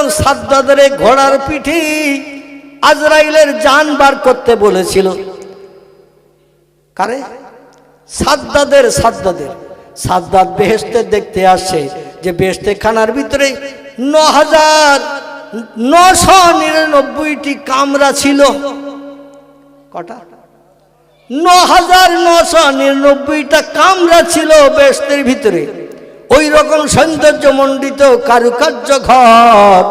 যখন সাদ্দাদের ঘোড়ার পিঠি আজরাইলের যান বার করতে বলেছিল। কারে? সাদ্দাদের সাদ্দাদের। সাদ্দাদ বেহেস্তে দেখতে আসছে যে বেহেস্তে খানার ভিতরে ন হাজার নশো নিরানব্বইটি কামরা ছিল। কটা? ন হাজার নশো নিরানব্বইটা কামরা ছিল বেহেস্তের ভিতরে। ওই রকম সৌন্দর্য মণ্ডিত কারুকার্য ঘর।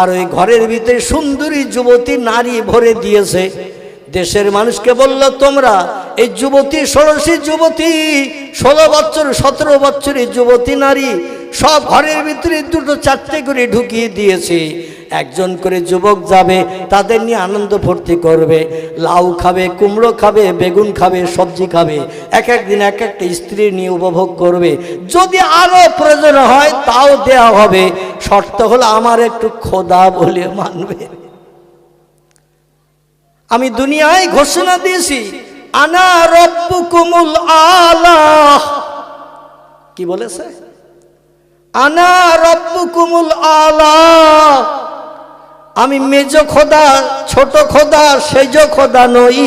আর ওই ঘরের ভিতরে সুন্দরী যুবতী নারী ভরে দিয়েছে। দেশের মানুষকে বলল, তোমরা এই যুবতী, ষোড়শী যুবতী, ষোলো বছর, সতেরো বছরের যুবতী নারী সব ঘরের ভিতরে দুটো চারটে করে ঢুকিয়ে দিয়েছে। একজন করে যুবক যাবে, তাদের নিয়ে আনন্দ ফুর্তি করবে, লাউ খাবে, কুমড়ো খাবে, বেগুন খাবে, সবজি খাবে, এক একদিন এক একটা স্ত্রী নিয়ে উপভোগ করবে। যদি আরও প্রয়োজন হয়, তাও দেয়া হবে। শর্ত হলো আমার একটু খোদা বলে মানবে। আমি দুনিয়ায় ঘোষণা দিয়েছি, আনা রব্বুকুমুল আলাহ কি বলেছে? আনা রব্বুকুমুল আলাহ আমি মেজ খোদা, ছোট খোদা, সেজ খোদা নই।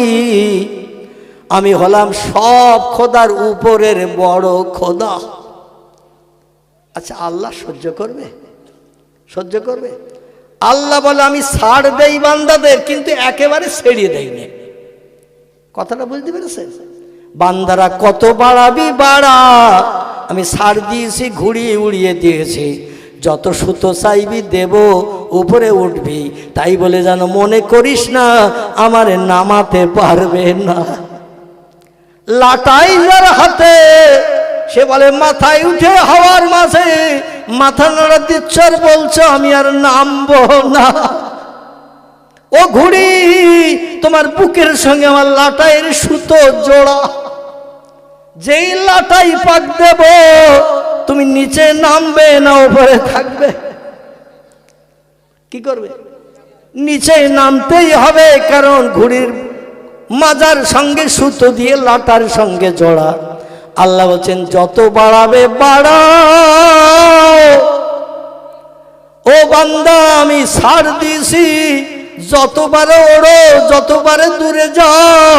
আমি হলাম সব খোদার উপরের বড় খোদা। আচ্ছা আল্লাহ সহ্য করবে? সহ্য করবে? আল্লাহ বলে, আমি ছাড় দেই বান্দাদের, কিন্তু একেবারে ছেড়িয়ে দেয়নি কথাটা বুঝতে পেরেছেন? বান্দারা কত বাড়াবি বাড়া। আমি ছাড় দিয়েছি, ঘুরিয়ে উড়িয়ে দিয়েছি। যত সুতো চাইবি দেব উপরে উঠবি, তাই বলে যেন মনে করিস না, আমার নামাতে পারবে না। লাটাই যার হাতে, সে বলে, মাথায় উঠে হওয়ার মাঝে, মাথা নাড়া দিচ্ছর বলছো, আমি আর নামবো না। ও ঘুড়ি, তোমার বুকের সঙ্গে আমার লাটাইয়ের সুতো জোড়া। যেই লাটাই পাক দেব, তুমি নিচে নামবে না, উপরে থাকবে। কি করবে? নিচে নামতেই হবে, কারণ ঘুড়ির মাজার সঙ্গে সুতো দিয়ে লাটার সঙ্গে জোড়া। আল্লাহ বলছেন, যত বাড়াবে, বাড়াও। ও বান্দা, আমি ছাড় দিয়েছি। যতবারে ওড়ো যতবারে দূরে যাও।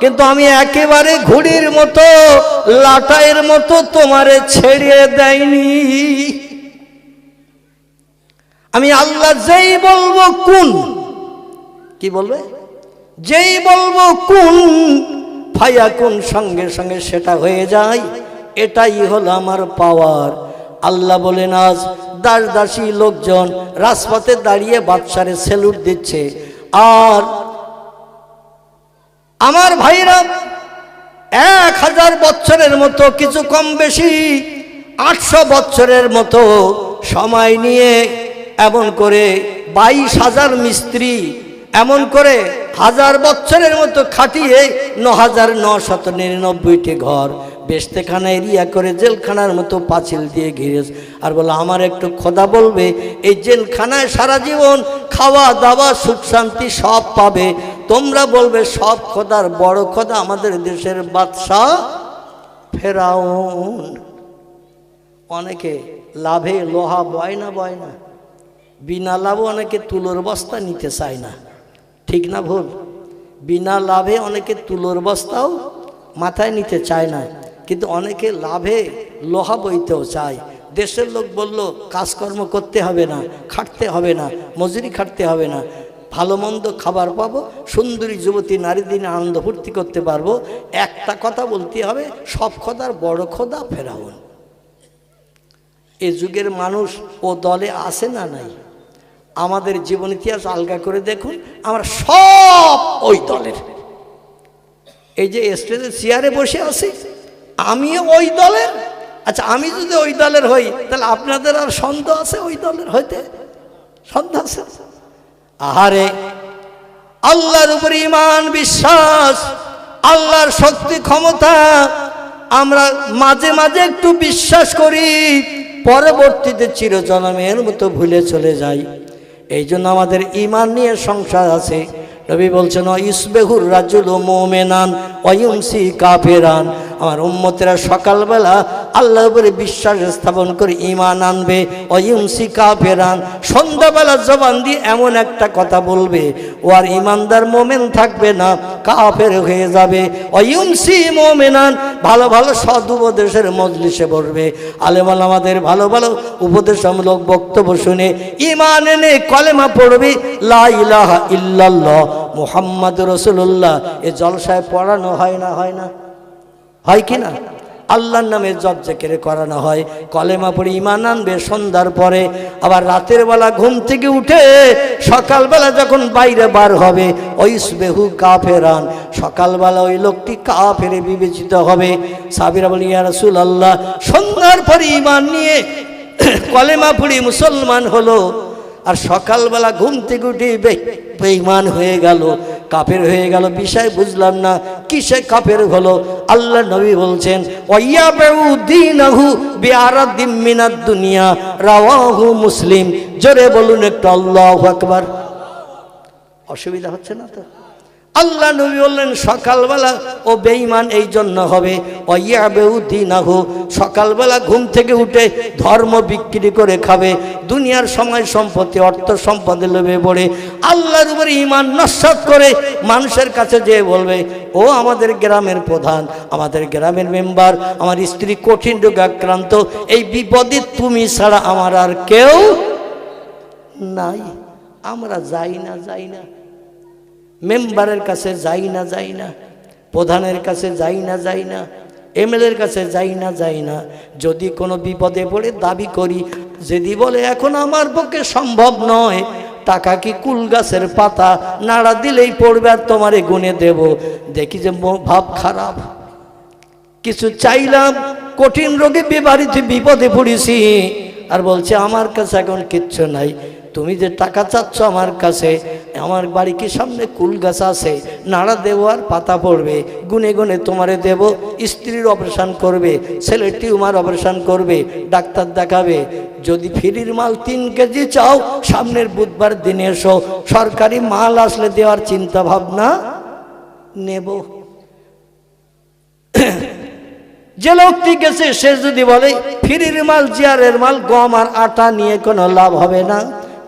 কিন্তু আমি একেবারে ঘুড়ির মতো, লাটাইয়ের মতো তোমারে ছেড়ে দেয়নি আমি আল্লাহ যেই বলব কোন? কি বলবে? যেই বলব কোন ফায়া কোন সঙ্গে সঙ্গে সেটা হয়ে যায়। এটাই হলো আমার পাওয়ার। আল্লাহ বলেন, আজ দাস দাসী লোকজন রাজপথে দাঁড়িয়ে বাদশারে সেলুট দিচ্ছে। আর আমার ভাইরা এক হাজার বছরের মতো, কিছু কম বেশি, আটশো বছরের মতো সময় নিয়ে এমন করে বাইশ হাজার মিস্ত্রি, এমন করে হাজার বছরের মতো খাটিয়ে ন হাজার নশত নিরানব্বইটি ঘর বেস্তেখানা এরিয়া করে জেলখানার মতো পাঁচিল দিয়ে ঘিরে আর বলে, আমার একটু খোদা বলবে, এই জেলখানায় সারা জীবন খাওয়া দাওয়া, সুখ শান্তি সব পাবে। তোমরা বলবে, সব খোদার বড় খোদা আমাদের দেশের বাদশাহ ফেরাউন। অনেকে লাভে লোহা বয় না বয় না। বিনা লাভে অনেকে তুলোর বস্তা নিতে চায় না। ঠিক না ভুল? বিনা লাভে অনেকে তুলোর বস্তাও মাথায় নিতে চায় না। কিন্তু অনেকে লাভে লোহা বইতেও চায়। দেশের লোক বলল, কাজকর্ম করতে হবে না, খাটতে হবে না, মজুরি খাটতে হবে না। ভালো মন্দ খাবার পাবো, সুন্দরী যুবতী নারী দিনে আনন্দ ফুর্তি করতে পারব। একটা কথা বলতে হবে, সব খোদার বড় খোদা ফেরাউন। এ যুগের মানুষ ও দলে আসে না নাই? আমাদের জীবন ইতিহাস আলগা করে দেখুন, আমরা সব ওই দলের। এই যে স্টেজের চেয়ারে বসে আছি, আমিও ওই দলের। আচ্ছা আমি যদি ওই দলের হই, তাহলে আপনাদের আর সন্দেহ আছে ওই দলের হইতে? সন্দেহ আছে? আহারে, আল্লাহর উপর ইমান বিশ্বাস, আল্লাহর শক্তি ক্ষমতা, আমরা মাঝে মাঝে একটু বিশ্বাস করি, পরবর্তীতে চিরজনমের মতো ভুলে চলে যাই। এই জন্য আমাদের ইমান নিয়ে সংসার আছে। রবি বলছেন ইসবেহুর রাজুল মোমেনান, অয়ুমসি কাফেরান। আমার উম্মতেরা সকালবেলা আল্লাহর উপরে বিশ্বাস স্থাপন করে ইমান আনবে। অয়ুমসি কাফেরান সন্ধ্যাবেলা জবান দিয়ে এমন একটা কথা বলবে ও আর ইমানদার মোমেন থাকবে না, কাফের হয়ে যাবে। অয়ুমসি মোমেনান ভালো ভালো সদ উপদেশের মজলিসে বসবে। আলেমাল আমাদের ভালো ভালো উপদেশমূলক বক্তব্য শুনে ইমান এনে কলেমা পড়বে, লা ইলাহা ইল্লাল্লাহ মুহাম্মদ রসুল্লাহ এ জলসায় পড়ানো হয় না হয় না? হয় কি না? আল্লাহর নামে জব জেকেরে করানো হয়। কলেমা পড়ে ইমান আনবে, সন্ধ্যার পরে আবার রাতের বেলা ঘুম থেকে উঠে সকালবেলা যখন বাইরে বার হবে, ওইসবেহু কাফেরান। সকালবেলা ওই লোকটি কাফেরে বিবেচিত হবে। সাবিরা বলি ইয়া রাসূল আল্লাহ সন্ধ্যার পরে ইমান নিয়ে কলেমা পড়ি মুসলমান হলো। আর সকালবেলা ঘুম থেকে উঠে বে- বেঈমান হয়ে গেল। কাফের হয়ে গেল বিষয় বুঝলাম না, কিসে কাফের হলো? আল্লাহ নবী বলছেন ওয়াইয়াবু দীনাহু বিআরাদিম মিনাদ দুনিয়া রাওয়াহু মুসলিম। জোরে বলুন একটু আল্লাহ আকবার। অসুবিধা হচ্ছে না তো? আল্লাহ নবী বললেন, সকালবেলা ও বেঈমান এই জন্য হবে। অয়াবেউ দিনাহু, সকালবেলা ঘুম থেকে উঠে ধর্ম বিক্রি করে খাবে। দুনিয়ার সময় সম্পত্তি, অর্থ সম্পদে লোভে পড়ে। আল্লাহর উপরে ইমান নস্বাত করে মানুষের কাছে যেয়ে বলবে, ও আমাদের গ্রামের প্রধান, আমাদের গ্রামের মেম্বার, আমার স্ত্রী কঠিন রোগে আক্রান্ত, এই বিপদে তুমি ছাড়া আমার আর কেউ নাই। আমরা যাই না যাই না। মেম্বারের কাছে যাই না যাই না, প্রধানের কাছে যাই না যাই না, এমএলএর কাছে যাই না যাই না, যদি কোনো বিপদে পড়ে দাবি করি, যদি বলে এখন আমার পক্ষে সম্ভব নয়, টাকা কি কুল গাছের পাতা, নাড়া দিলেই পড়বে আর তোমারে গুনে দেব। দেখি যে ভাব খারাপ। কিছু চাইলাম, কঠিন রোগে বিবাড়িতে বিপদে পড়েছি, আর বলছে আমার কাছে এখন কিচ্ছু নাই। তুমি যে টাকা চাচ্ছ আমার কাছে, আমার বাড়ি কি সামনে কুল গাছ আছে, নাড়া দেবো আর পাতা পড়বে, গুনে গুনে তোমারে দেব, স্ত্রীর অপারেশন করবে ছেলের টিউমার অপারেশন করবে, ডাক্তার দেখাবে, যদি ফ্রির মাল তিন কেজি চাও, সামনের বুধবার দিনে এসো, সরকারি মাল আসলে দেওয়ার চিন্তা ভাবনা নেব। যে লোকটি গেছে, সে যদি বলে, ফিরির মাল, জিয়ারের মাল, গম আর আটা নিয়ে কোনো লাভ হবে না।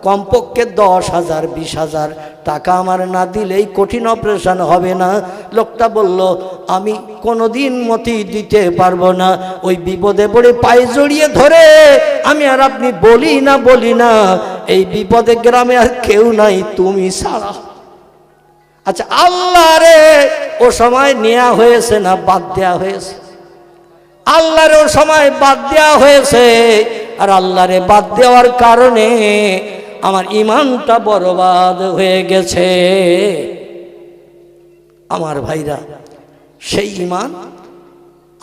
কমপক্ষে দশ হাজার, বিশ হাজার টাকা আমার না দিলেই কঠিন অপারেশন হবে না। লোকটা বলল, আমি কোনোদিন মতি দিতে পারব না। ওই বিপদে পড়ে পায়ে জড়িয়ে ধরে। আমি আর আপনি বলি না বলি না। এই বিপদে গ্রামে আর কেউ নাই, তুমি ছাড়া। আচ্ছা আল্লাহ রে, ও সময় নেওয়া হয়েছে না বাদ দেওয়া হয়েছে? আল্লাহর ও সময় বাদ দেওয়া হয়েছে। আর আল্লাহরে বাদ দেওয়ার কারণে আমার ইমানটা বরবাদ হয়ে গেছে। আমার ভাইরা, সেই ইমান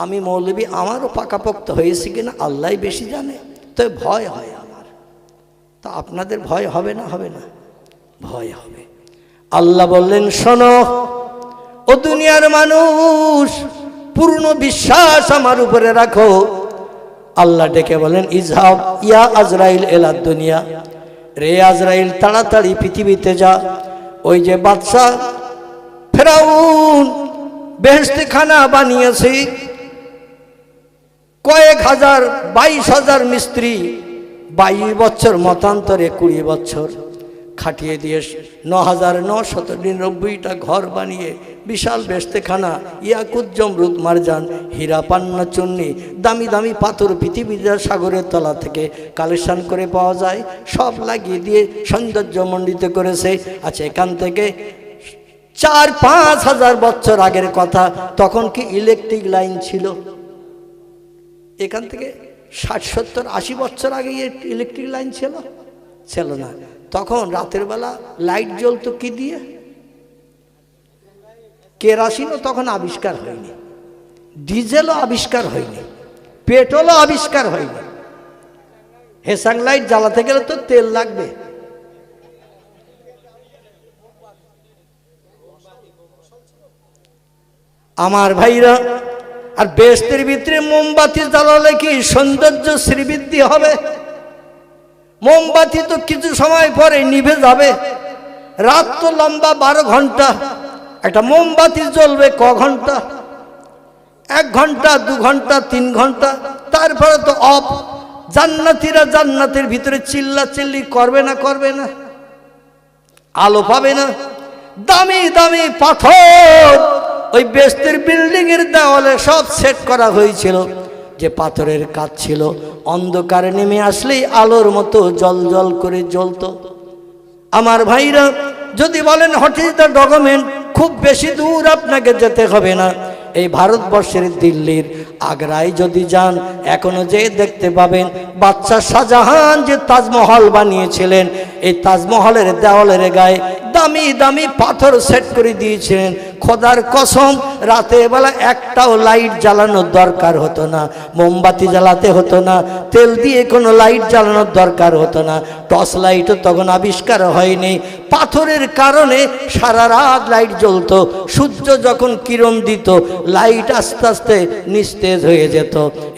আমি মৌলবী আমারও পাকাপোক্ত হয়েছি কিনা আল্লাহ বেশি জানে, তো ভয় হয় আমার। তা আপনাদের ভয় হবে না হবে না? ভয় হবে। আল্লাহ বললেন, শোনো, ও দুনিয়ার মানুষ, পূর্ণ বিশ্বাস আমার উপরে রাখো। আল্লাহ ডেকে বলেন, ইজহাব ইয়া আজরাইল এলা দুনিয়া। রে আজরাইল, তাড়াতাড়ি পৃথিবীতে যা। ওই যে বাদশাহ ফেরাউন বেহেস্তে খানা বানিয়েছে। কয়েক হাজার, বাইশ হাজার মিস্ত্রি, বাইশ বছর, মতান্তরে কুড়ি বছর। খাটিয়ে দিয়ে ন হাজার নশত নিরানব্বইটা ঘর বানিয়ে বিশাল বেস্তেখানা ইয়াকুত জমরুদ মারজান হীরা পান্না চুন্নি দামি দামি পাথর পৃথিবীর সাগরের তলা থেকে কালেকশান করে পাওয়া যায়। সব লাগিয়ে দিয়ে সৌন্দর্যমণ্ডিত করেছে। আচ্ছা এখান থেকে চার পাঁচ হাজার বছর আগের কথা, তখন কি ইলেকট্রিক লাইন ছিল? এখান থেকে ষাট সত্তর আশি বছর আগে ইলেকট্রিক লাইন ছিল? ছিল না। তখন রাতের বেলা লাইট জ্বলতো কি দিয়ে? কেরাসিনও তখন আবিষ্কার হয়নি, ডিজেলও আবিষ্কার হয়নি, পেট্রোলও আবিষ্কার হয়নি। হেসাং লাইট জ্বালাতে গেলে তো তেল লাগবে। আমার ভাইরা, আর বেস্তের ভিতরে মোমবাতি জ্বালালে কি সৌন্দর্য শ্রীবৃদ্ধি হবে? মোমবাতি তো কিছু সময় পরে নিভে যাবে। রাত তো লম্বা বারো ঘণ্টা। একটা মোমবাতি জ্বলবে ক ঘণ্টা? এক ঘণ্টা, দু ঘণ্টা, তিন ঘণ্টা? তারপরে তো অফ। জান্নাতিরা জান্নাতের ভিতরে চিল্লা চিল্লি করবে না করবে না। আলো পাবে না। দামি দামি পাথর। ওই বেস্তের বিল্ডিং এর দেওয়ালে সব সেট করা হয়েছিল। যে পাথরের কাজ ছিল, অন্ধকারে নেমে আসলেই আলোর মতো জল জল করে জ্বলতো। আমার ভাইরা, যদি বলেন হোয়াট দ্য ডকুমেন্ট, খুব বেশি দূর আপনাকে যেতে হবে না। এই ভারতবর্ষের দিল্লির আগ্রায় যদি যান, এখনও যে দেখতে পাবেন বাচ্চা শাহজাহান যে তাজমহল বানিয়েছিলেন, এই তাজমহলের দেওয়ালের গায়ে দামি দামি পাথর সেট করে দিয়েছিলেন। খোদার কসম রাতে বেলা একটাও লাইট জ্বালানোর দরকার হতো না, মোমবাতি জ্বালাতে হতো না, তেল দিয়ে কোনো লাইট জ্বালানোর দরকার হতো না। টর্চ লাইটও তখন আবিষ্কার হয়নি। পাথরের কারণে সারা রাত লাইট জ্বলতো, সূর্য যখন কিরণ দিত, লাইট আস্তে আস্তে নিস্তেজ হয়ে যেত।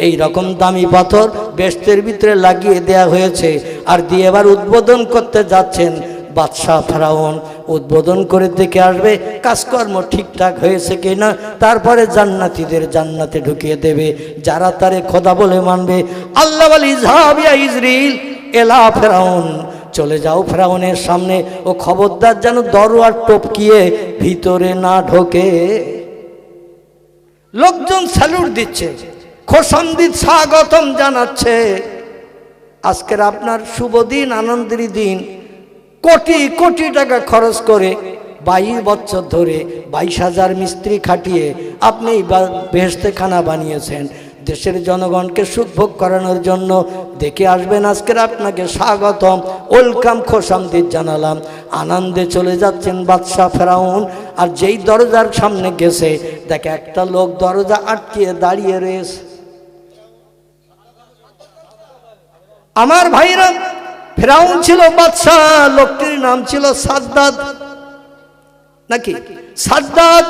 এই রকম দামি পাথর বেস্তের ভিতরে লাগিয়ে দেয়া হয়েছে। আর দিয়ে এবার উদ্বোধন করতে যাচ্ছেন বাদশাহ ফেরাউন উদ্বোধন করে দেখে আসবে, কাজকর্ম ঠিকঠাক হয়েছে কিনা। তারপরে জান্নাতীদের জান্নাতে ঢুকিয়ে দেবে, যারা তারে খোদা বলে মানবে। আল্লাহ আলী ইজহাবিয়া ইজরিল, এলা ফেরাউন, চলে যাও ফেরাউনের সামনে। ও খবরদার যেন দরওয়ার টপকিয়ে ভিতরে না ঢোকে। লোকজন স্যালুট দিচ্ছে খোসামদিদ স্বাগতম জানাচ্ছে। আজকের আপনার শুভ দিন, আনন্দের দিন কোটি কোটি টাকা খরচ করে বাইশ বছর ধরে বাইশ হাজার মিস্ত্রি খাটিয়ে আপনি বেহেস্তে খানা বানিয়েছেন। দেশের জনগণকে সুখভোগ করানোর জন্য দেখে আসবেন আজকের আপনাকে স্বাগতম। ওয়েলকাম খোসামদিদ জানালাম। আনন্দে চলে যাচ্ছেন বাদশাহ ফেরাউন। আর যেই দরজার সামনে গেছে, দেখে একটা লোক দরজা আটকিয়ে দাঁড়িয়ে রয়েছে। আমার ভাইরা ফেরাউন ছিল বাদশাহ, লোকটির নাম ছিল সাদ্দাদ নাকি? সাদ্দাদ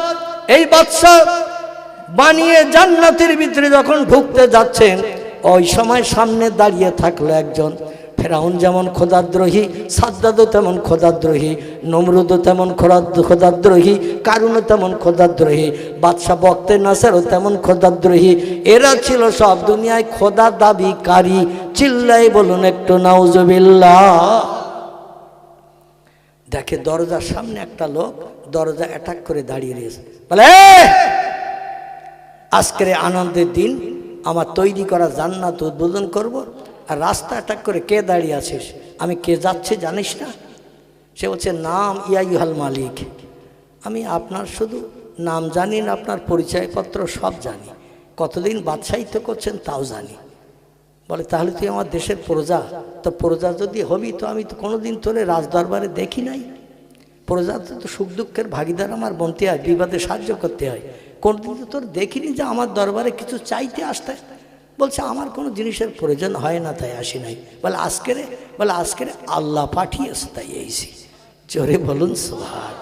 এই বাদশাহ বানিয়ে জান্নাতের ভিতরে যখন ঢুকতে যাচ্ছেন, ওই সময় সামনে দাঁড়িয়ে থাকল একজন। ফেরাউন যেমন খোদাদ্রোহী, সাদ্দাদও তেমন খোদাদ্রোহী, নমরুদও তেমন খোদাদ্রোহী, কারুনও তেমন খোদাদ্রোহী, বাদশাহ বক্তে নাসারও তেমন খোদাদ্রোহী। এরা ছিল সব দুনিয়ায় খোদা দাবিকারী। চিল্লাই বলুন একটু নাউজবিল্লা দেখে দরজার সামনে একটা লোক দরজা অ্যাটাক করে দাঁড়িয়ে রয়েছে। বলে, "এই! আজকের আনন্দের দিন, আমার তৈরি করা জান্নাত উদ্বোধন করব আর রাস্তা অ্যাটাক করে কে দাঁড়িয়ে আছিস আমি কে যাচ্ছে জানিস না? সে বলছে, নাম ইয়াইহাল মালিক। আমি, আপনার শুধু নাম জানি না, আপনার পরিচয়পত্র সব জানি। কতদিন বাদশাহিত্য করছেন তাও জানি। বলে, তাহলে তুই আমার দেশের প্রজা। তো প্রজা যদি হবি তো আমি তো কোনোদিন তোরে রাজদরবারে দেখি নাই। প্রজা তো সুখ দুঃখের ভাগিদার আমার বনতে হয়, বিবাদে সাহায্য করতে হয়। কোনদিন তো তোর দেখিনি যে আমার দরবারে কিছু চাইতে আসতে? বলছে, আমার কোনো জিনিসের প্রয়োজন হয় না, তাই আসি নাই। বলে, আজকের বলে, আজকের আল্লাহ পাঠিয়েছে, তাই এইছি। জোরে বলুন সোহার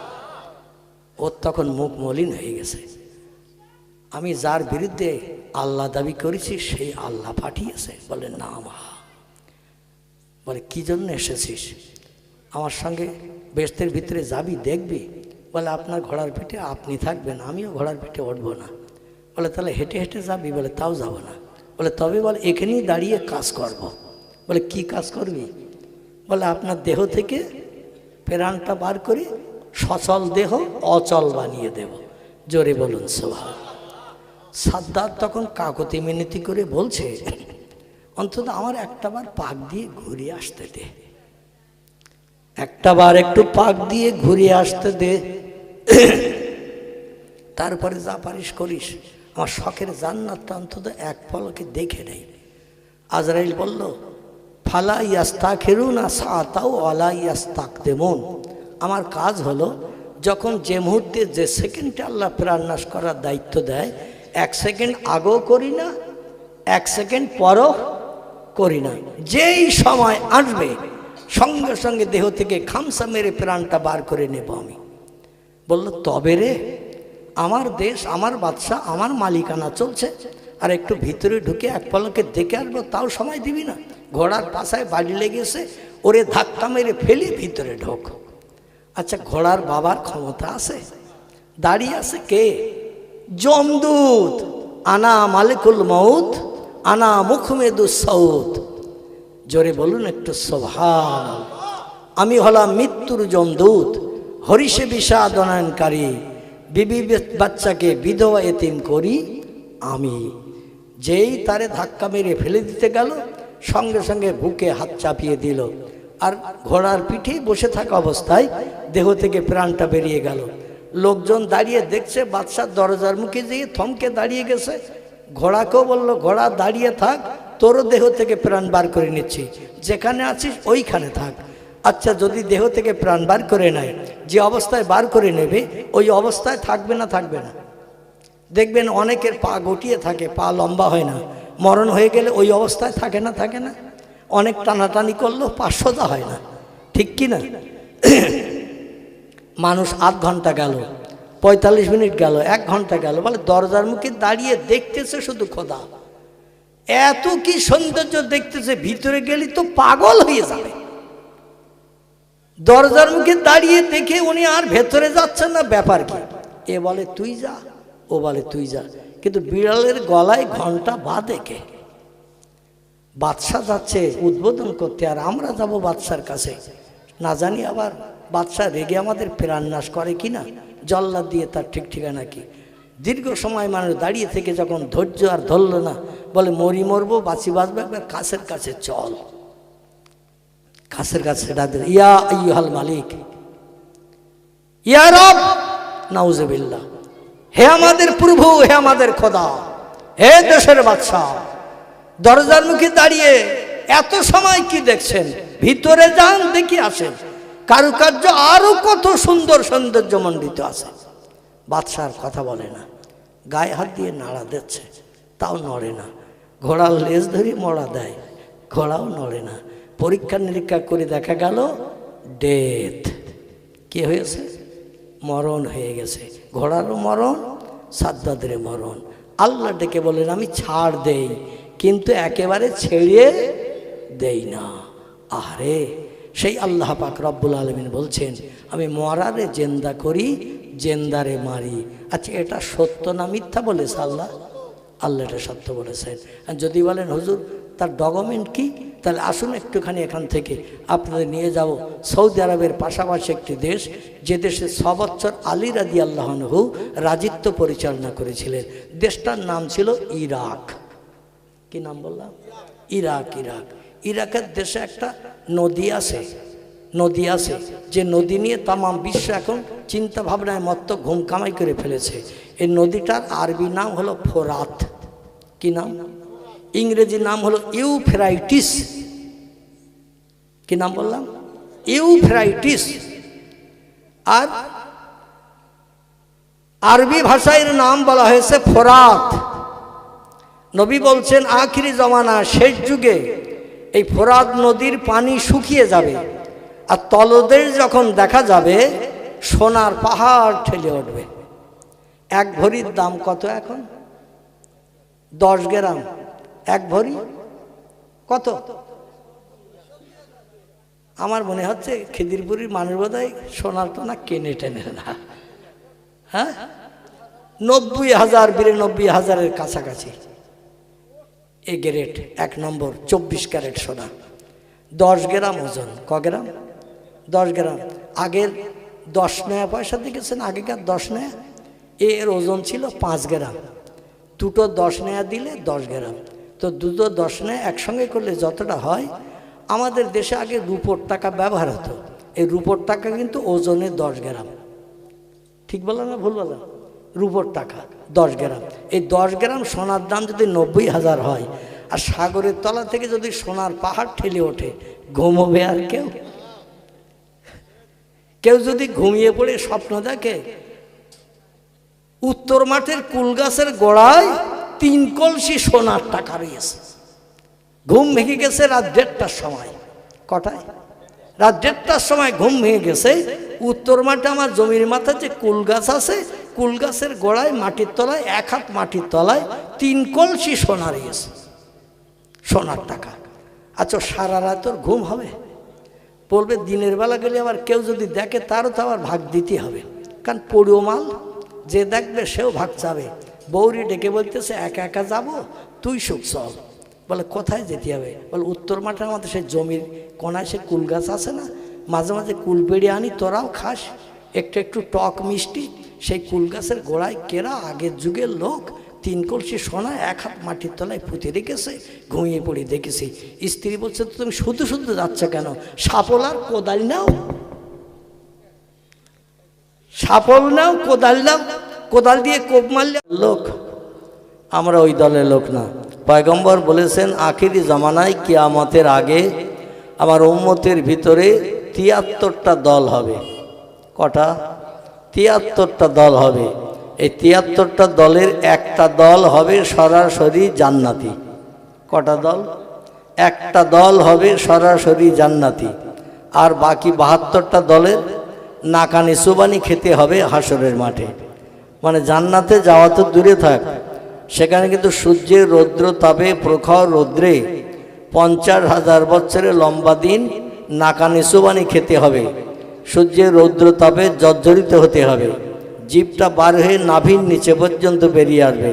ওর তখন মুখ মলিন হয়ে গেছে। আমি যার বিরুদ্ধে আল্লাহ দাবি করেছি সেই আল্লাহ পাঠিয়েছে। বলে, না মা। বলে, কি জন্য এসেছিস? আমার সঙ্গে বেস্তের ভিতরে যাবি, দেখবি? বলে, আপনার ঘোড়ার পিঠে আপনি থাকবেন, আমিও ঘোড়ার পিঠে উঠবো না। বলে, তাহলে হেঁটে হেঁটে যাবি? বলে, তাও যাব না। বলে, তবে বলে, এখানেই দাঁড়িয়ে কাজ করব। বলে, কি কাজ করবি? বলে, আপনার দেহ থেকে প্রাণটা বার করে সচল দেহ অচল বানিয়ে দেব। জোরে বলুন সোভা সাদ্দার তখন কাকতি মিনতি করে বলছে, অন্তত আমার একটাবার পাক দিয়ে ঘুরে আসতে দে। একটাবার একটু পাক দিয়ে ঘুরে আসতে দে। তারপরে যা পারিস করিস। আমার শখের জান্নাতটা অন্তত এক পলকে দেখে নেই। আজরাইল বলল, ফালা ইয়াস্তা খেরু না সাতাও অলা ইয়াস্তাক দেমন আমার কাজ হলো, যখন যে মুহূর্তে যে সেকেন্ডে আল্লাহ প্রাণনাশ করার দায়িত্ব দেয়, এক সেকেন্ড আগেও করি না, এক সেকেন্ড পরও করি না। যেই সময় আসবে, সঙ্গে সঙ্গে দেহ থেকে খামসা মেরে প্রাণটা বার করে নেব আমি। বলল, তবে রে আমার দেশ, আমার বাদশাহ, আমার মালিকানা চলছে। আর একটু ভিতরে ঢুকে এক পলকে দেখে আসব, তাও সময় দিবি না। ঘোড়ার পাশায় বাড়ি লেগেছে, ওরে ধাক্কা মেরে ফেলি ভিতরে ঢোক। আচ্ছা ঘোড়ার বাবার ক্ষমতা আছে? দাঁড়িয়ে আছে কে? জমদূত আনা মালিকুল মৌত আনা মুখমেদুস সৌদ জোরে বলুন একটু স্বভাব আমি হলাম মৃত্যুর জমদূত হরিষে বিষাদনায়নকারী। বিবি বাচ্চাকে বিধবা এতিম করি আমি। যেই তারে ধাক্কা মেরে ফেলে দিতে গেল, সঙ্গে সঙ্গে বুকে হাত চাপিয়ে দিল আর ঘোড়ার পিঠে বসে থাকা অবস্থায় দেহ থেকে প্রাণটা বেরিয়ে গেল। লোকজন দাঁড়িয়ে দেখছে বাচ্চার দরজার মুখে যেয়ে থমকে দাঁড়িয়ে গেছে। ঘোড়াকেও বলল, ঘোড়া, দাঁড়িয়ে থাক, তোরও দেহ থেকে প্রাণ বার করে নিচ্ছি। যেখানে আছিস, ওইখানে থাক। আচ্ছা যদি দেহ থেকে প্রাণ বার করে নেয়, যে অবস্থায় বার করে নেবে, ওই অবস্থায় থাকবে না থাকবে না। দেখবেন অনেকের পা গটিয়ে থাকে, পা লম্বা হয় না। মরণ হয়ে গেলে ওই অবস্থায় থাকে না থাকে না। অনেক টানাটানি করলেও পা সোজা হয় না। ঠিক কি না? মানুষ আধ ঘণ্টা গেল, পঁয়তাল্লিশ মিনিট গেল, এক ঘণ্টা গেল, বলে দরজার মুখে দাঁড়িয়ে দেখতেছে শুধু খোদা। এত কি সৌন্দর্য দেখতেছে, ভিতরে গেলে তো পাগল হয়ে যাবে। দরজার মুখে দাঁড়িয়ে দেখে উনি আর ভেতরে যাচ্ছেন না, ব্যাপার কি? এ বলে, তুই যা। ও বলে, তুই যা। কিন্তু বিড়ালের গলায় ঘণ্টা বা দেখে বাদশাহ যাচ্ছে উদ্বোধন করতে, আর আমরা যাব বাদশার কাছে। না জানি আবার বাদশাহ রেগে আমাদের প্রাণনাশ করে কি না? জল্লাদ দিয়ে তার ঠিক ঠিকানা কি? দীর্ঘ সময় মানুষ দাঁড়িয়ে থেকে যখন ধৈর্য আর ধরল না, বলে, মরি মরবো, বাঁচি বাঁচবে, একবার কাছের কাছে চল। কাছের কাছে ডাক দিল, ইয়া আইয়ুহাল মালিক ইয়া রব নাউজুবিল্লাহ হে আমাদের প্রভু হে আমাদের খোদা হে দেশের বাদশাহ দরজার মুখে দাঁড়িয়ে এত সময় কি দেখছেন? ভিতরে যান দেখি আসেন। কারুকার্য আরও কত সুন্দর সৌন্দর্য মণ্ডিত আছে বাদশার কথা বলে না। গায়ে হাত দিয়ে নাড়া দিচ্ছে তাও নড়ে না। ঘোড়ার লেজ ধরে মরা দেয় ঘোড়াও নড়ে না। পরীক্ষা নিরীক্ষা করে দেখা গেল, ডেথ। কি হয়েছে? মরণ হয়ে গেছে। ঘোড়ারও মরণ সাদ্দাদের মরণ। আল্লাহ ডেকে বলেন আমি ছাড় দেই, কিন্তু একেবারে ছেড়ে দেই না। আরে সেই আল্লাহ পাক রব্বুল আলমিন বলছেন, আমি মরারে জেন্দা করি, জেন্দারে মারি। আচ্ছা এটা সত্য না মিথ্যা বলেছে আল্লাহ? আল্লাহ এটা সত্য বলেছেন। আর যদি বলেন, হুজুর তার ডকুমেন্ট কি? তাহলে আসুন একটুখানি এখান থেকে। আপনাদের নিয়ে যাব। সৌদি আরবের পাশাপাশি একটি দেশ, যে দেশে ছ বছর আলী রাজি আল্লাহনহু রাজিত্ব পরিচালনা করেছিলেন। দেশটার নাম ছিল ইরাক। কি নাম বললাম? Iraq Iraq. ইরাকের দেশে একটা নদী আছে। নদী আছে। যে নদী নিয়ে তামাম বিশ্ব এখন চিন্তা ভাবনায় মত্ত ঘুম কামাই করে ফেলেছে। এই নদীটার আরবি নাম হলো ফোরাত। কি নাম? ইংরেজি নাম হলো ইউফ্রাইটিস। কি নাম বললাম? ইউফ্রাইটিস। আর আরবি ভাষায় নাম বলা হয়েছে ফোরাত। নবী বলছেন, আখিরি জমানা, শেষ যুগে এই ফোরাত নদীর পানি শুকিয়ে যাবে আর তলদের যখন দেখা যাবে, সোনার পাহাড় ঠেলে উঠবে। এক ভরির দাম কত এখন? দশ গ্রাম। এক ভরি? কত? আমার মনে হচ্ছে খিদিরপুরের মানুষ বোধহয় সোনার টোনা কেনে টেনে না। হ্যাঁ? নব্বই হাজার, বিরানব্বই হাজারের কাছাকাছি। এ গ্রেড এক নম্বর, চব্বিশ ক্যারেট সোনা। দশ গ্রাম ওজন, ক গ্রাম? দশ গ্রাম। আগের দশ নয়া পয়সা দেখেছেন আগেকার দশ নয়া। এর ওজন ছিল পাঁচ গ্রাম। দুটো দশ নেয়া দিলে দশ গ্রাম। তো দুটো দশ নেয়া একসঙ্গে করলে যতটা হয়, আমাদের দেশে আগে রুপোর টাকা ব্যবহার হতো। এই রুপোর টাকা কিন্তু ওজনে দশ গ্রাম। ঠিক বললাম না ভুল বললাম? রুপোর টাকা, দশ গ্রাম। এই দশ গ্রাম সোনার দাম যদি নব্বই হাজার হয়, আর সাগরের তলা থেকে যদি সোনার পাহাড় ঠেলে ওঠে, ঘুমোবে আর কেউ? কেউ যদি ঘুমিয়ে পড়ে স্বপ্ন দেখে, উত্তর মাঠের কুল গাছের গোড়ায় তিন কলসি সোনার টাকা রয়েছে। ঘুম ভেঙে গেছে রাত দেড়টার সময়। কটায়? রাত দেড়টার সময় ঘুম ভেঙে গেছে। উত্তর মাঠে আমার জমির মাথায় যে কুল গাছ আছে, কুল গাছের গোড়ায় মাটির তলায়, এক হাত মাটির তলায় তিন কলসি সোনা রয়েছে। সোনার টাকা। আচ্ছা সারা রাত ওর ঘুম হবে? বলবে, দিনের বেলা গেলে আবার কেউ যদি দেখে, তারও তো আবার ভাগ দিতে হবে। কারণ পড়ুও মাল, যে দেখবে সেও ভাগ চাবে বৌরি ডেকে বলতেছে, একা একা যাব? তুই সুখ চল বলে, কোথায় যেতে হবে? বলে, উত্তর মাঠে আমাদের সেই জমির কোনায় সে কুল গাছ আছে না? মাঝে মাঝে কুল পেড়ে আনি, তোরাও খাস। একটু একটু টক মিষ্টি, সেই কুল গাছের গোড়ায় কেরা আগের যুগের লোক? তিন কলসি সোনা, এক হাত মাটির তলায় পুঁতে রেখেছে, ঘুমিয়ে পড়ে দেখেছি। স্ত্রী বলছে, তো তুমি শুধু শুধু যাচ্ছ কেন? সাপল আর কোদাল নাও। সাপল নাও, কোদাল নাও। কোদাল দিয়ে কোপ মারলে লোক, আমরা ওই দলের লোক না। পয়গম্বর বলেছেন, আখিরি জামানায় কিয়ামতের আগে আমার উম্মতের ভিতরে তিয়াত্তরটা দল হবে। কটা? তিয়াত্তরটা দল হবে। এই তিয়াত্তরটা দলের একটা দল হবে সরাসরি জান্নাতি। কটা দল? একটা দল হবে সরাসরি জান্নাতি। আর বাকি বাহাত্তরটা দলের নাকানি সুবানি খেতে হবে হাসরের মাঠে। মানে জান্নাতে যাওয়া তো দূরে থাক। সেখানে কিন্তু সূর্যের রৌদ্র তাপে প্রখর রৌদ্রে পঞ্চাশ হাজার বছরের লম্বা দিন নাকানি সুবানি খেতে হবে। সূর্যের রৌদ্র তাপে জর্জরিত হতে হবে। জিভটা বার হয়ে নাভির নিচে পর্যন্ত বেরিয়ে আসবে।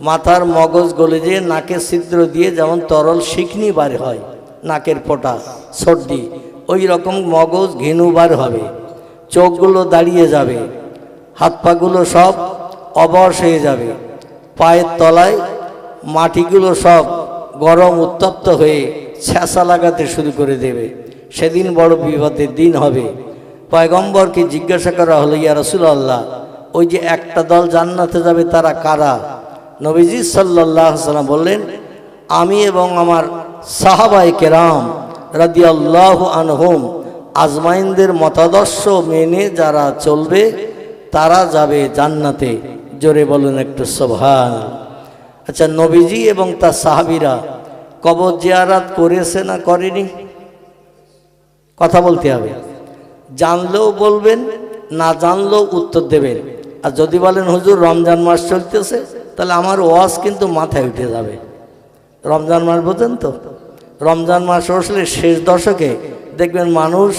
মাথার মগজ গলে যেয়ে নাকের ছিদ্র দিয়ে যেমন তরল শিকনি বার হয়, নাকের পোটা সর্দি, ওই রকম মগজ ঘিনু বার হবে। চোখগুলো দাঁড়িয়ে যাবে। হাত পাগুলো সব অবশ হয়ে যাবে। পায়ের তলায় মাটিগুলো সব গরম উত্তপ্ত হয়ে ছ্যাঁচা লাগাতে শুরু করে দেবে। সেদিন বড় বিপদের দিন হবে। পয়গম্বরকে জিজ্ঞাসা করা হলো, ইয়া রসুল্লাহ ওই যে একটা দল জান্নাতে যাবে তারা কারা? নবীজি সাল্লাহ সাল্লাম বললেন, আমি এবং আমার সাহাবাই কেরাম রাদিয়াল্লাহ আনহুম, আজমাইনদের মতাদর্শ মেনে যারা চলবে তারা যাবে জান্নাতে। জোরে বলুন একটু সোভান আচ্ছা নবীজি এবং তার সাহাবিরা কবর জিয়ারাত করেছে না করেনি? কথা বলতে হবে। জানলেও বলবেন, না জানলেও উত্তর দেবেন। আর যদি বলেন, হুজুর, রমজান মাস চলতেছে, তাহলে আমার ওয়াজ কিন্তু মাথায় উঠে যাবে। রমজান মাস বোঝেন তো? রমজান মাস আসলে শেষ দশকে দেখবেন মানুষ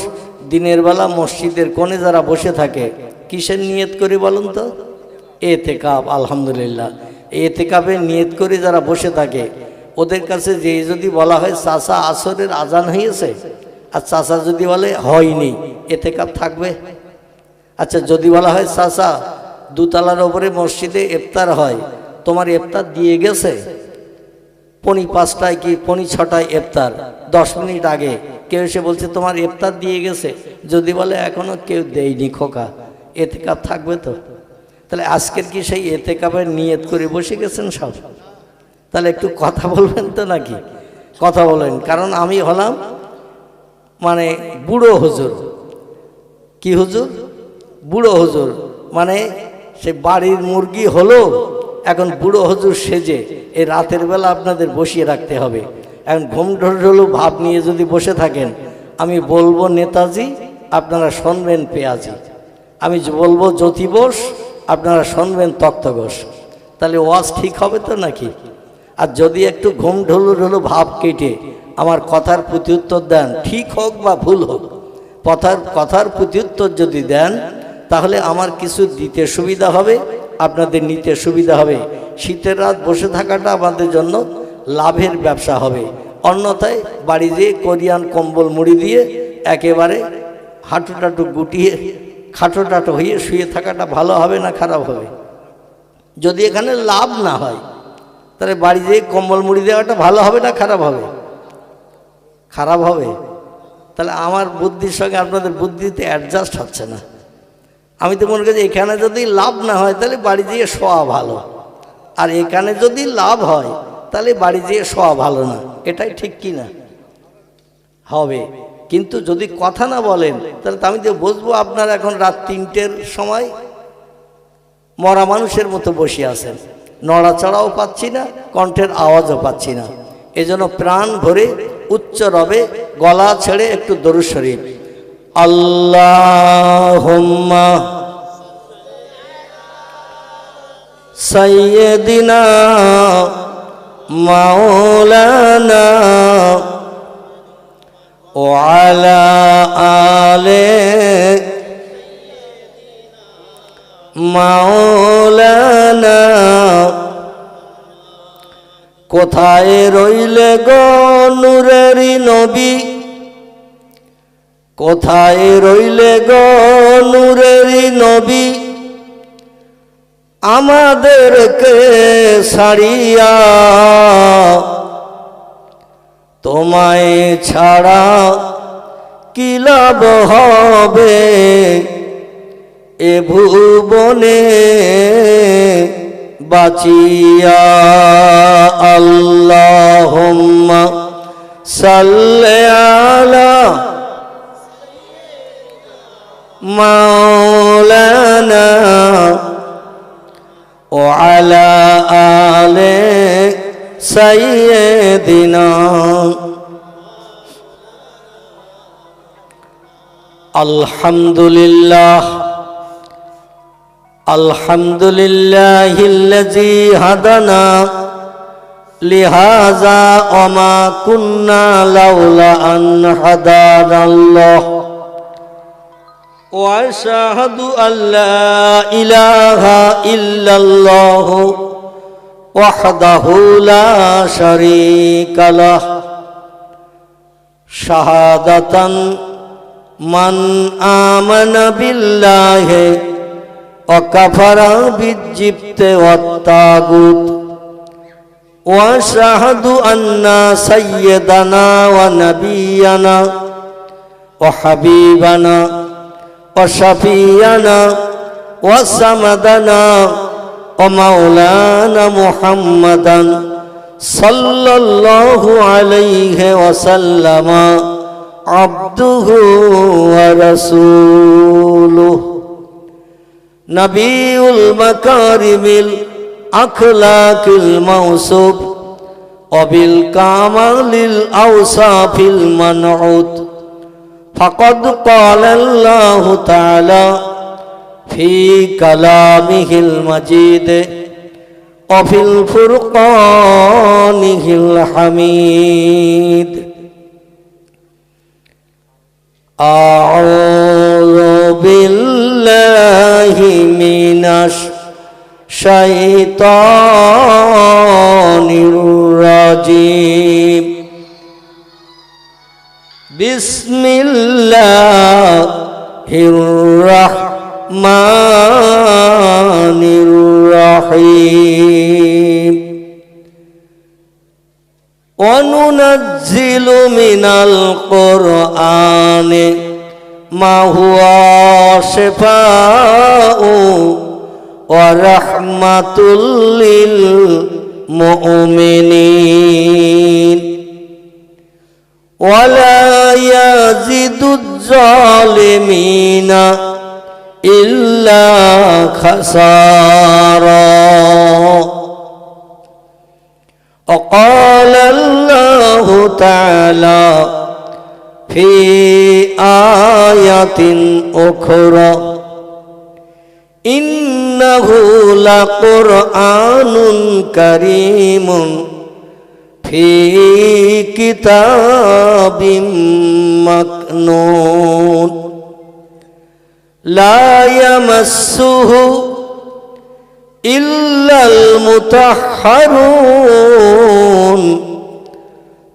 দিনের বেলা মসজিদের কোণে যারা বসে থাকে কিসের নিয়ত করি বলুন তো? এতে কাপ আলহামদুলিল্লাহ। এতে কাপের নিয়ত করে যারা বসে থাকে। ওদের কাছে যে যদি বলা হয় চাষা আসরের আজান হয়েছে আর চাষা যদি বলে, হয়নি। এতে কাপ থাকবে? আচ্ছা যদি বলা হয় চাষা দুতলার ওপরে মসজিদে ইফতার হয়। তোমার ইফতার দিয়ে গেছে? পনি পাঁচটায় কি, পনি ছটায় ইফতার, দশ মিনিট আগে। কেউ এসে বলছে, তোমার ইফতার দিয়ে গেছে। যদি বলে, এখনও কেউ দেয়নি খোকা। এতে কাপ থাকবে তো? তাহলে আজকের কি সেই এতে কাপের নিয়ত করে বসে গেছেন সব? তাহলে একটু কথা বলবেন তো নাকি? কথা বলেন, কারণ আমি হলাম মানে বুড়ো হুজুর। কি হুজুর? বুড়ো হুজুর। মানে সে বাড়ির মুরগি হলো, এখন বুড়ো হুজুর সেজে এই রাতের বেলা আপনাদের বসিয়ে রাখতে হবে। এখন ঘুম ঢোল ভাব নিয়ে যদি বসে থাকেন, আমি বলব, নেতাজি, আপনারা শুনবেন পেঁয়াজি। আমি বলব জ্যোতি বোস, আপনারা শুনবেন তক্ত ঘোষ। তাহলে ওয়াজ ঠিক হবে তো নাকি? আর যদি একটু ঘুম ঢোলু ঢোলু ভাব কেটে আমার কথার প্রতি উত্তর দেন, ঠিক হোক বা ভুল হোক, কথার কথার প্রতি উত্তর যদি দেন, তাহলে আমার কিছু দিতে সুবিধা হবে, আপনাদের নিতে সুবিধা হবে। শীতের রাত বসে থাকাটা আমাদের জন্য লাভের ব্যবসা হবে। অন্যথায় বাড়ি যেয়ে কোরিয়ান কম্বল মুড়ি দিয়ে একেবারে হাঁটু টাটু গুটিয়ে খাটো টাটো হয়ে শুয়ে থাকাটা ভালো হবে না খারাপ হবে? যদি এখানে লাভ না হয়, তাহলে বাড়ি যেয়ে কম্বল মুড়ি দেওয়াটা ভালো হবে না খারাপ হবে? খারাপ হবে? তাহলে আমার বুদ্ধির সঙ্গে আপনাদের বুদ্ধিতে অ্যাডজাস্ট হচ্ছে না। আমি তো মনে করি এখানে যদি লাভ না হয়, তাহলে বাড়ি যেয়ে শোয়া ভালো। আর এখানে যদি লাভ হয়, তাহলে বাড়ি যেয়ে শোয়া ভালো না। এটাই ঠিক কি না হবে। কিন্তু যদি কথা না বলেন, তাহলে আমি তো বুঝব আপনার এখন রাত তিনটের সময়? মরা মানুষের মতো বসে আছেন। নড়াচড়াও পাচ্ছি না, কণ্ঠের আওয়াজও পাচ্ছি না। এজন্য প্রাণ ভরে উচ্চ রবে গলা ছেড়ে একটু দরু শরীফ। আল্লাহ সৈয়দিনা মাওলানা وعلى آله مولانا কোথায় রইলে গো নূরেরই নবী কোথায় রইলে গো নূরেরই নবী আমাদেরকে ছাড়িয়া তোমায় ছাড়া কি লাভ হবে? এ ভুবনে বাঁচিয়া আল্লাহ সাল্লা মাওলানা ও আলা আলে سيدنا الحمد لله الحمد لله الذي هدنا لهذا وما كنا لولا أن هدانا الله واشهد ان لا اله الا الله وحده لا شريك له شهاده من امن بالله وكفر بالجبت والطاغوت واشهد ان سيدنا ونبينا وحبيبنا وشفينا وسمدنا ومولانا محمدا صلى الله عليه وسلم عبده ورسوله. نبي المكارم الأخلاق الموصوف وبالكمال الأوصاف المنعوت. فقد قال الله تعالى في كلامه المجيد وفي الفرقانه الحميد أعوذ بالله من الشيطان الرجيم بسم الله الرحمن الرحيم وننزل من القرآن ما هو شفاء ورحمة للمؤمنين ولا يزيد الظالمين إلا خسارا وقال الله تعالى في آية أخرى إنه لقرآن كريم في كتاب مكنون لا يمسه إلا المطهرون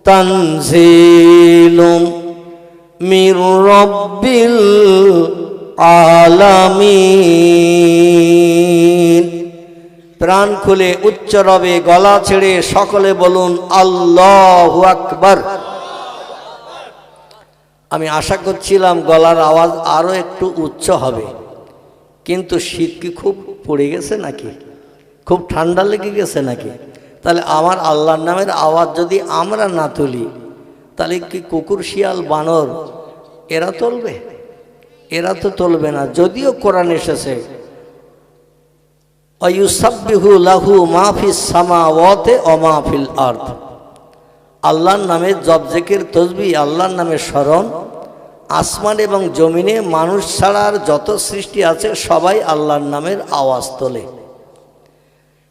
تنزيل من رب العالمين প্রাণ খুলে উচ্চ রবে গলা ছেড়ে সকলে বলুন আল্লাহ আকবার আমি আশা করছিলাম গলার আওয়াজ আরও একটু উচ্চ হবে। কিন্তু শীত কি খুব পড়ে গেছে নাকি? খুব ঠান্ডা লেগে গেছে নাকি? তাহলে আমার আল্লাহর নামের আওয়াজ যদি আমরা না তুলি, তাহলে কি কুকুর, শিয়াল, বানর, এরা তুলবে এরা তো তুলবে না। যদিও কোরআন এসেছে, অয়ুসাব্বিহু লাহু মাহফিস সামাওয়াতে ও মাহফিল আর্থ আল্লাহর নামে জবজেকের তসবি, আল্লাহর নামে স্মরণ। আসমান এবং জমিনে মানুষ ছাড়ার যত সৃষ্টি আছে, সবাই আল্লাহর নামের আওয়াজ তোলে।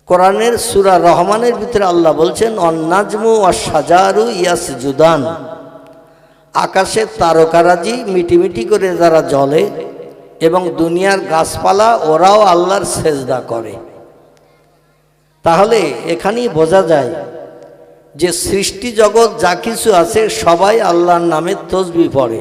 কোরআনের সুরা রহমানের ভিতরে আল্লাহ বলছেন, অন্নাজমু ও সাজারু ইয়াস জুদান আকাশের তারকারাজি মিটিমিটি করে যারা জলে এবং দুনিয়ার গাছপালা, ওরাও আল্লাহর সেজদা করে। তাহলে এখানেই বোঝা যায় যে সৃষ্টি জগৎ যা কিছু আছে সবাই আল্লাহর নামে তসবি পড়ে।